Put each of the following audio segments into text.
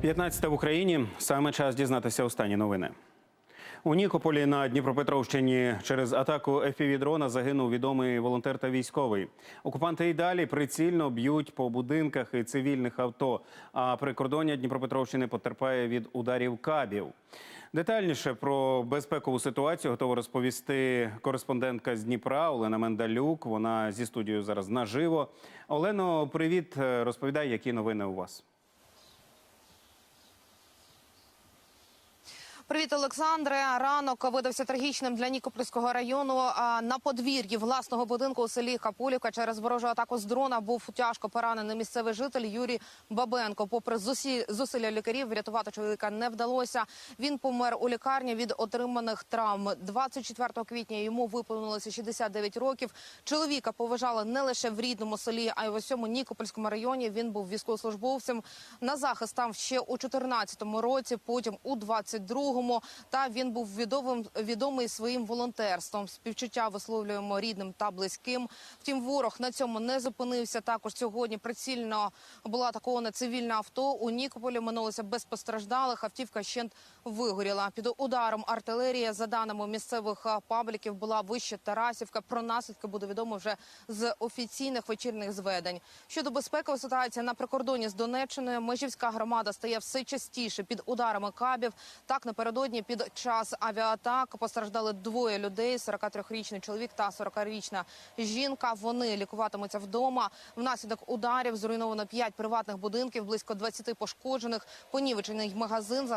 15 в Україні саме час дізнатися останні новини. У Нікополі на Дніпропетровщині через атаку FPV-дрона загинув відомий волонтер та військовий. Окупанти й далі прицільно б'ють по будинках і цивільних авто. А прикордоння Дніпропетровщини потерпає від ударів кабів. Детальніше про безпекову ситуацію готова розповісти кореспондентка з Дніпра Олена Мендалюк. Вона зі студією зараз наживо. Олено, привіт. Розповідай, які новини у вас. Привіт, Олександре. Ранок видався трагічним для Нікопольського району. На подвір'ї власного будинку у селі Капулівка через ворожу атаку з дрона був тяжко поранений місцевий житель Юрій Бабенко. Попри зусі- зусилля лікарів, врятувати чоловіка не вдалося. Він помер у лікарні від отриманих травм. 24 квітня йому виповнилося 69 років. Чоловіка поважали не лише в рідному селі, а й в усьому Нікопольському районі. Він був військовослужбовцем. На захист став ще у 14-му році, потім у 22-му. Та він був відомим, відомий своїм волонтерством. Співчуття висловлюємо рідним та близьким. Втім, ворог на цьому не зупинився. Також сьогодні прицільно була атакована цивільне авто. У Нікополі минулося без постраждалих. Автівка щент вигоріла. Під ударом артилерії, за даними місцевих пабліків, була вище Тарасівка. Про наслідки буде відомо вже з офіційних вечірніх зведень. Щодо безпекової ситуації на прикордоні з Донеччиною, межівська громада стає все частіше під ударами кабів. Так напередодні під час авіатак постраждали двоє людей: 43-річний чоловік та 40-річна жінка. Вони лікуватимуться вдома. Внаслідок ударів зруйновано 5 приватних будинків, близько 20 пошкоджених, понівечений магазин,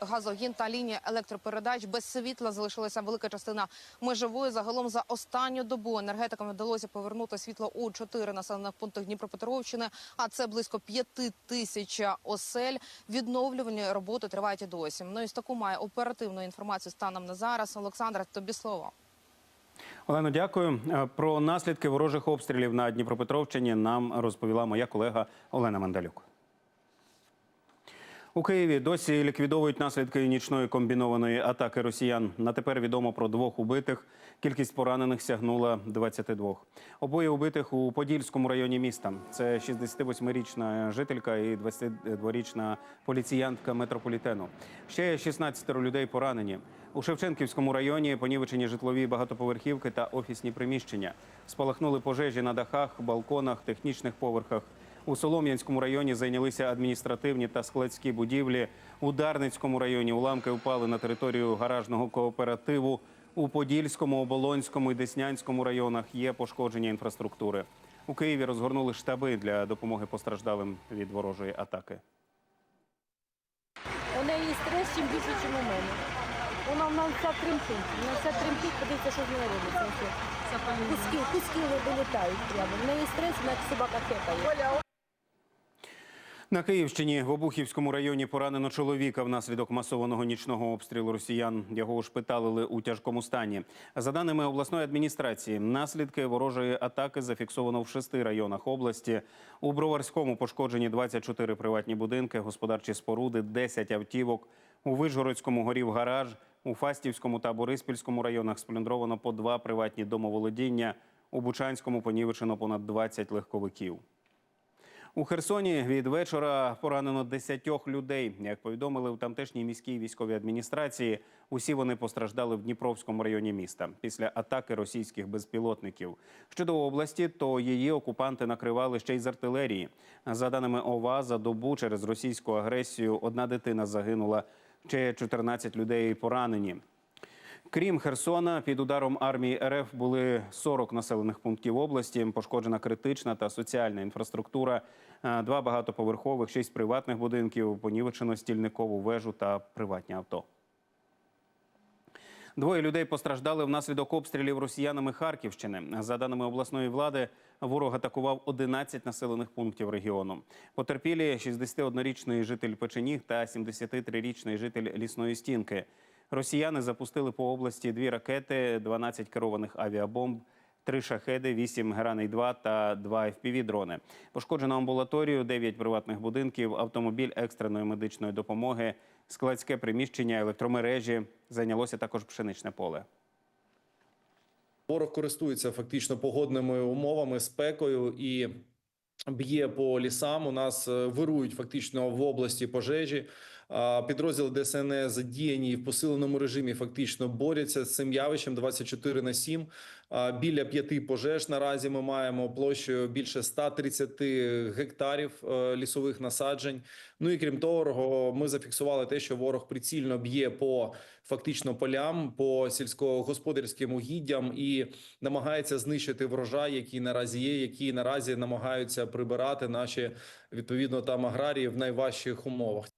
газогін та лінія електропередач. Без світла залишилася велика частина межової. Загалом за останню добу енергетикам вдалося повернути світло у чотири населених пунктах Дніпропетровщини. А це близько п'яти тисяч осель. Відновлювальні роботи тривають і досі. Ну і з таку має оперативну інформацію станом на зараз. Олександра, тобі слово. Олено, дякую. Е, Про наслідки ворожих обстрілів на Дніпропетровщині нам розповіла моя колега Олена Мандалюк. У Києві досі ліквідовують наслідки нічної комбінованої атаки росіян. На тепер відомо про двох убитих. Кількість поранених сягнула 22. Обоє убитих у Подільському районі міста. Це 68-річна жителька і 22-річна поліціянтка метрополітену. Ще 16 людей поранені. У Шевченківському районі понівечені житлові багатоповерхівки та офісні приміщення. Спалахнули пожежі на дахах, балконах, технічних поверхах. У Солом'янському районі зайнялися адміністративні та складські будівлі. У Дарницькому районі уламки впали на територію гаражного кооперативу. У Подільському, Оболонському і Деснянському районах є пошкодження інфраструктури. У Києві розгорнули штаби для допомоги постраждалим від ворожої атаки. У неї стрес чим більше, ніж у мене. Вона в нас вся тремтить. Вона вся тремтить, подивіться, що з нею робиться. Куски, куски вилітають прямо. В неї стрес, вона як собака хекає. На Київщині в Обухівському районі поранено чоловіка внаслідок масованого нічного обстрілу росіян. Його ушпиталили у тяжкому стані. За даними обласної адміністрації, наслідки ворожої атаки зафіксовано в шести районах області. У Броварському пошкоджені 24 приватні будинки, господарчі споруди, 10 автівок. У Вижгородському горів гараж. У Фастівському та Бориспільському районах сплюндровано по два приватні домоволодіння. У Бучанському понівечено понад 20 легковиків. У Херсоні від вечора поранено 10 людей. Як повідомили у тамтешній міській військовій адміністрації, усі вони постраждали в Дніпровському районі міста після атаки російських безпілотників. Щодо області, то її окупанти накривали ще й з артилерії. За даними ОВА, за добу через російську агресію одна дитина загинула, ще 14 людей поранені. Крім Херсона, під ударом армії РФ були 40 населених пунктів області. Пошкоджена критична та соціальна інфраструктура, два багатоповерхових, шість приватних будинків, понівечено стільникову вежу та приватні авто. Двоє людей постраждали внаслідок обстрілів росіянами Харківщини. За даними обласної влади, ворог атакував 11 населених пунктів регіону. Потерпілі 61-річний житель Печеніг та 73-річний житель лісної стінки. Росіяни запустили по області дві ракети, 12 керованих авіабомб, три шахеди, 8 Гераней-2 та 2 FPV-дрони. Пошкоджено амбулаторію, 9 приватних будинків, автомобіль екстреної медичної допомоги, складське приміщення, електромережі. Зайнялося також пшеничне поле. Ворог користується фактично погодними умовами, спекою і б'є по лісам. У нас е, вирують фактично в області пожежі. Підрозділи ДСНС задіяні в посиленому режимі фактично борються з цим явищем 24 на 7. А, Біля п'яти пожеж наразі ми маємо площею більше 130 гектарів е, лісових насаджень. Ну і крім того, ми зафіксували те, що ворог прицільно б'є по фактично полям, по сільськогосподарським угіддям і намагається знищити врожай, який наразі є, які наразі намагаються прибирати наші відповідно там аграрії в найважчих умовах.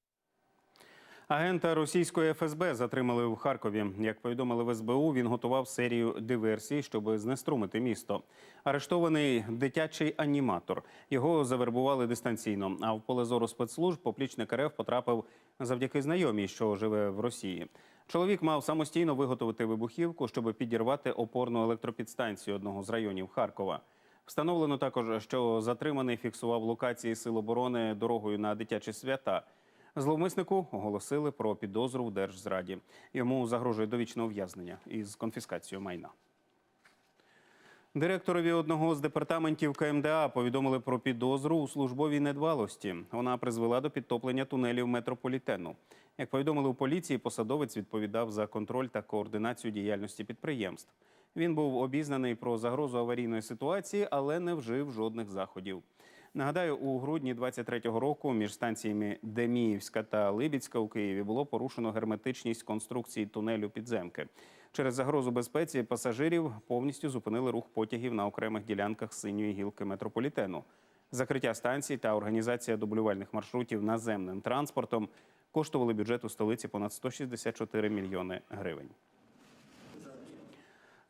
Агента російської ФСБ затримали в Харкові. Як повідомили в СБУ, він готував серію диверсій, щоб знеструмити місто. Арештований дитячий аніматор. Його завербували дистанційно. А в поле зору спецслужб поплічник РФ потрапив завдяки знайомій, що живе в Росії. Чоловік мав самостійно виготовити вибухівку, щоб підірвати опорну електропідстанцію одного з районів Харкова. Встановлено також, що затриманий фіксував локації сил оборони дорогою на дитячі свята. Зловмиснику оголосили про підозру в держзраді. Йому загрожує довічне ув'язнення із конфіскацією майна. Директорові одного з департаментів КМДА повідомили про підозру у службовій недбалості. Вона призвела до підтоплення тунелів метрополітену. Як повідомили у поліції, посадовець відповідав за контроль та координацію діяльності підприємств. Він був обізнаний про загрозу аварійної ситуації, але не вжив жодних заходів. Нагадаю, у грудні 23-го року між станціями Деміївська та Либідська у Києві було порушено герметичність конструкції тунелю підземки. Через загрозу безпеці пасажирів повністю зупинили рух потягів на окремих ділянках синьої гілки метрополітену. Закриття станцій та організація дублювальних маршрутів наземним транспортом коштували бюджету столиці понад 164 мільйони гривень.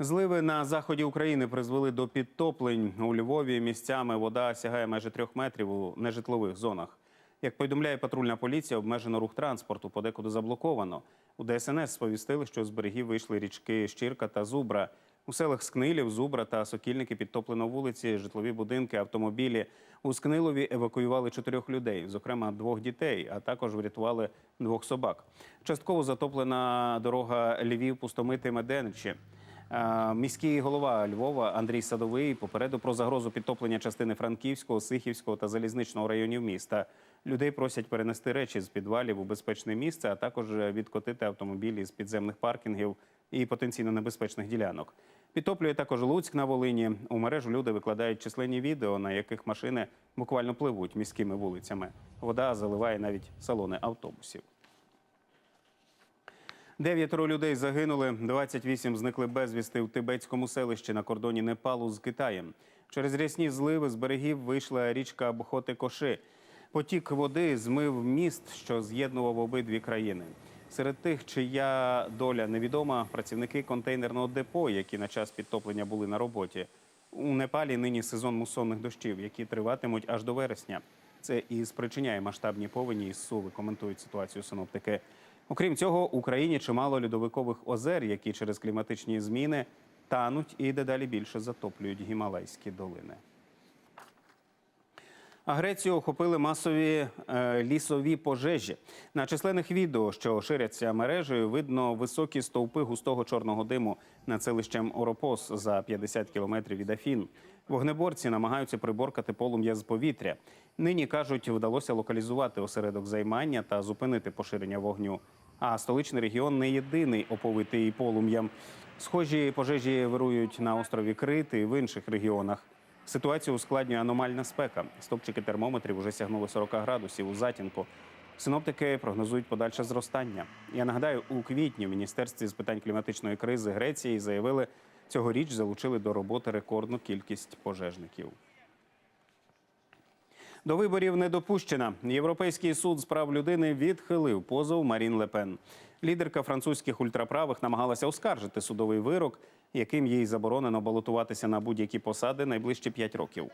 Зливи на заході України призвели до підтоплень у Львові. Місцями вода сягає майже трьох метрів у нежитлових зонах. Як повідомляє патрульна поліція, обмежено рух транспорту, подекуди заблоковано. У ДСНС сповістили, що з берегів вийшли річки Щірка та Зубра. У селах Скнилів, Зубра та Сокільники підтоплено вулиці, житлові будинки, автомобілі. У Скнилові евакуювали чотирьох людей, зокрема двох дітей, а також врятували двох собак. Частково затоплена дорога Львів, Пустомити, Меденичі. Е, Міський голова Львова Андрій Садовий попередив про загрозу підтоплення частини Франківського, Сихівського та залізничного районів міста. Людей просять перенести речі з підвалів у безпечне місце, а також відкотити автомобілі з підземних паркінгів і потенційно небезпечних ділянок. Підтоплює також Луцьк на Волині. У мережу люди викладають численні відео, на яких машини буквально пливуть міськими вулицями. Вода заливає навіть салони автобусів. Дев'ятеро людей загинули, 28 зникли безвісти в тибетському селищі на кордоні Непалу з Китаєм. Через рясні зливи з берегів вийшла річка Бхоти-Коши. Потік води змив міст, що з'єднував обидві країни. Серед тих, чия доля невідома, працівники контейнерного депо, які на час підтоплення були на роботі. У Непалі нині сезон мусонних дощів, які триватимуть аж до вересня. Це і спричиняє масштабні повені із Суви, коментують ситуацію синоптики. Окрім цього, в Україні чимало льодовикових озер, які через кліматичні зміни тануть і дедалі більше затоплюють гімалайські долини. А Грецію охопили масові е, лісові пожежі. На численних відео, що ширяться мережею, видно високі стовпи густого чорного диму над селищем Оропос за 50 кілометрів від Афін. Вогнеборці намагаються приборкати полум'я з повітря. Нині кажуть, вдалося локалізувати осередок займання та зупинити поширення вогню. А столичний регіон не єдиний оповитий полум'ям. Схожі пожежі вирують на острові Крит і в інших регіонах. Ситуацію ускладнює аномальна спека. Стопчики термометрів уже сягнули 40 градусів у затінку. Синоптики прогнозують подальше зростання. Я нагадаю, у квітні в міністерстві з питань кліматичної кризи Греції заявили, цьогоріч залучили до роботи рекордну кількість пожежників. До виборів не допущена. Європейський суд з прав людини відхилив позов Марін Лепен. Лідерка французьких ультраправих намагалася оскаржити судовий вирок, яким їй заборонено балотуватися на будь-які посади найближчі п'ять років.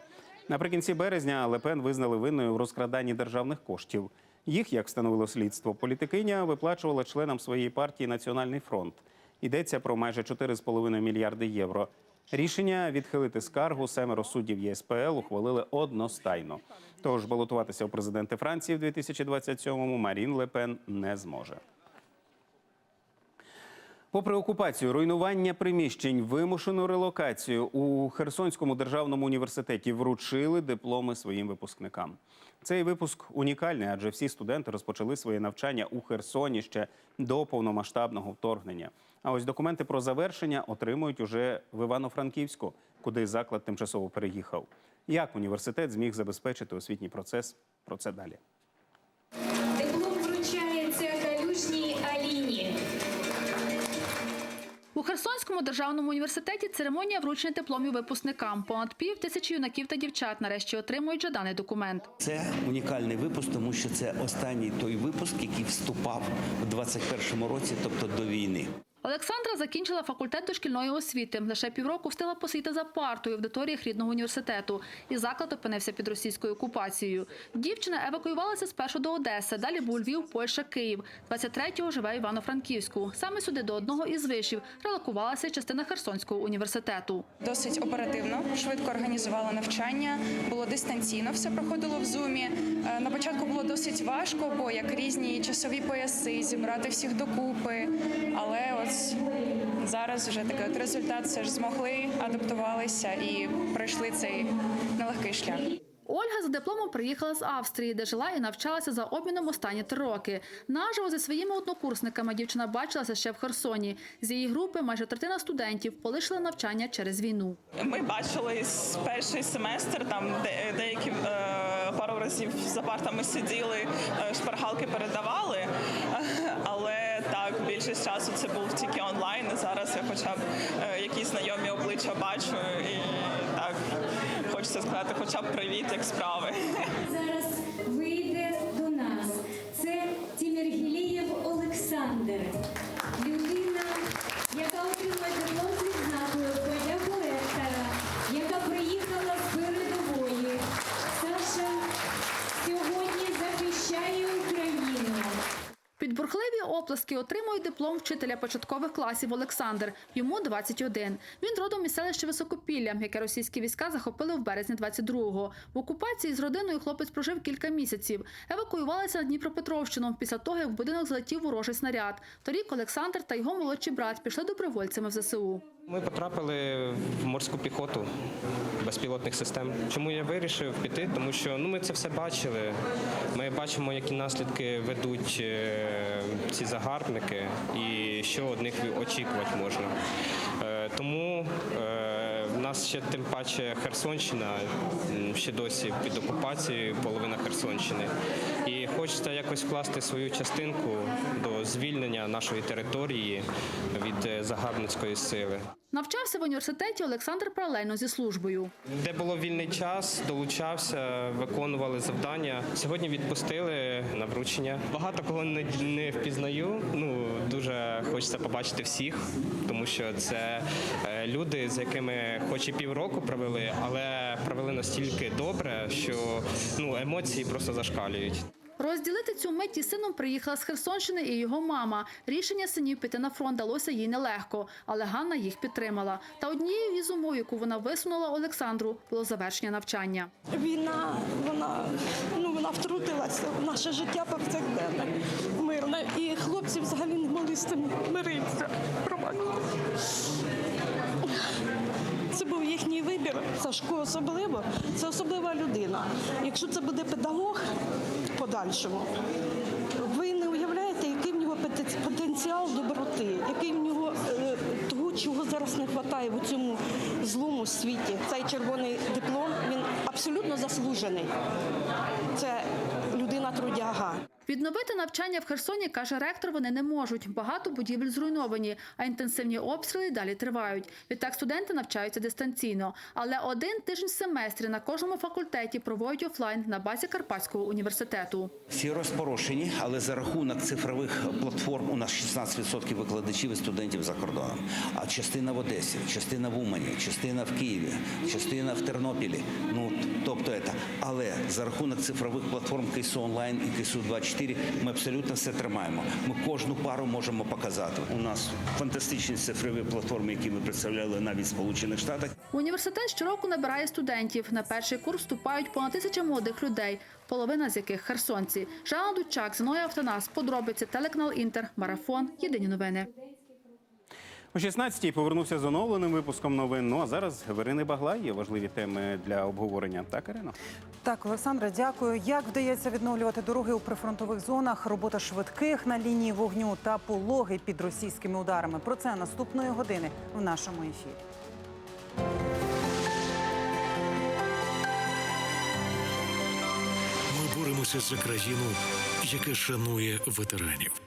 Наприкінці березня Лепен визнали винною в розкраданні державних коштів. Їх, як встановило слідство, політикиня виплачувала членам своєї партії Національний фронт. Йдеться про майже 4,5 мільярди євро. Рішення відхилити скаргу семеро суддів ЄСПЛ ухвалили одностайно. Тож балотуватися у президенти Франції в 2027-му Марін Лепен не зможе. Попри окупацію, руйнування приміщень, вимушену релокацію у Херсонському державному університеті вручили дипломи своїм випускникам. Цей випуск унікальний, адже всі студенти розпочали своє навчання у Херсоні ще до повномасштабного вторгнення. А ось документи про завершення отримують уже в Івано-Франківську, куди заклад тимчасово переїхав. Як університет зміг забезпечити освітній процес? Про це далі. У Херсонському державному університеті церемонія вручення дипломів випускникам. Понад пів тисячі юнаків та дівчат нарешті отримують жаданий документ. Це унікальний випуск, тому що це останній той випуск, який вступав у 21-му році, тобто до війни. Олександра закінчила факультет дошкільної освіти. Лише півроку встигла посидіти за партою в аудиторіях рідного університету. І заклад опинився під російською окупацією. Дівчина евакуювалася спершу до Одеси, далі був Львів, Польща, Київ. 23-го живе Івано-Франківську. Саме сюди до одного із вишів релокувалася частина Херсонського університету. Досить оперативно, швидко організувала навчання, було дистанційно, все проходило в зумі. Е, На початку досить важко, бо як різні часові пояси, зібрати всіх докупи. Але ось зараз вже такий от результат все ж змогли, адаптувалися і пройшли цей нелегкий шлях. Ольга за дипломом приїхала з Австрії, де жила і навчалася за обміном останні три роки. Наживо зі своїми однокурсниками дівчина бачилася ще в Херсоні. З її групи майже третина студентів полишили навчання через війну. Ми бачились перший семестр, там де, деякі е, пару разів за партами сиділи, е, шпаргалки передавали, але так більшість часу це був тільки онлайн. І зараз я хоча б е, якісь знайомі обличчя бачу, і так хочеться сказати, хоча б привіт, як справи. Зараз вийде до нас. Це Тіміргілієв Олександр. Оплески отримує диплом вчителя початкових класів Олександр. Йому 21. Він родом із селища Високопілля, яке російські війська захопили в березні 22-го. В окупації з родиною хлопець прожив кілька місяців. Евакуювалися на Дніпропетровщину після того, як в будинок злетів ворожий снаряд. Торік Олександр та його молодший брат пішли добровольцями в ЗСУ. Ми потрапили в морську піхоту безпілотних систем. Чому я вирішив піти? Тому що ну ми це все бачили. Ми бачимо, які наслідки ведуть е, ці загарбники, і що від них очікувати можна. Е, Тому е, в нас ще тим паче Херсонщина ще досі під окупацією, половина Херсонщини. Хочеться якось вкласти свою частинку до звільнення нашої території від е, загарбницької сили. Навчався в університеті Олександр паралельно зі службою. Де було вільний час, долучався, виконували завдання. Сьогодні відпустили на вручення. Багато кого не, не впізнаю. Ну дуже хочеться побачити всіх, тому що це е, люди, з якими хоч і півроку провели, але провели настільки добре, що ну емоції просто зашкалюють. Розділити цю мить із сином приїхала з Херсонщини і його мама. Рішення синів піти на фронт далося їй нелегко, але Ганна їх підтримала. Та однією із умов, яку вона висунула Олександру, було завершення навчання. Війна, вона ну вона втрутилася в наше життя повсякденне, мирне. І хлопці взагалі не могли з цим миритися. Це був їхній вибір. Сашко особливо. Це особлива людина. Якщо це буде педагог подальшому, ви не уявляєте, який в нього потенціал доброти, який в нього е, того, чого зараз не вистачає в цьому злому світі. Цей червоний диплом він абсолютно заслужений. Це людина трудяга. Відновити навчання в Херсоні, каже ректор, вони не можуть. Багато будівель зруйновані, а інтенсивні обстріли далі тривають. Відтак студенти навчаються дистанційно. Але один тиждень в семестрі на кожному факультеті проводять офлайн на базі Карпатського університету. Всі розпорошені, але за рахунок цифрових платформ у нас 16% викладачів і студентів за кордоном. А частина в Одесі, частина в Умані, частина в Києві, частина в Тернопілі. Ну тобто це. Але за рахунок цифрових платформ КСУ онлайн і КСУ 24 ми абсолютно все тримаємо. Ми кожну пару можемо показати. У нас фантастичні цифрові платформи, які ми представляли навіть в Сполучених Штатах. Університет щороку набирає студентів. На перший курс вступають понад тисяча молодих людей, половина з яких херсонці. Жанна Дучак, Зиноя Автонас, подробиці, телеканал Інтер, Марафон. Єдині новини. О 16-й повернувся з оновленим випуском новин. Ну а зараз в Ірини Баглай є важливі теми для обговорення. Так, Ірино? Так, Олександра, дякую. Як вдається відновлювати дороги у прифронтових зонах, робота швидких на лінії вогню та пологи під російськими ударами? Про це наступної години в нашому ефірі. Ми боремося за країну, яка шанує ветеранів.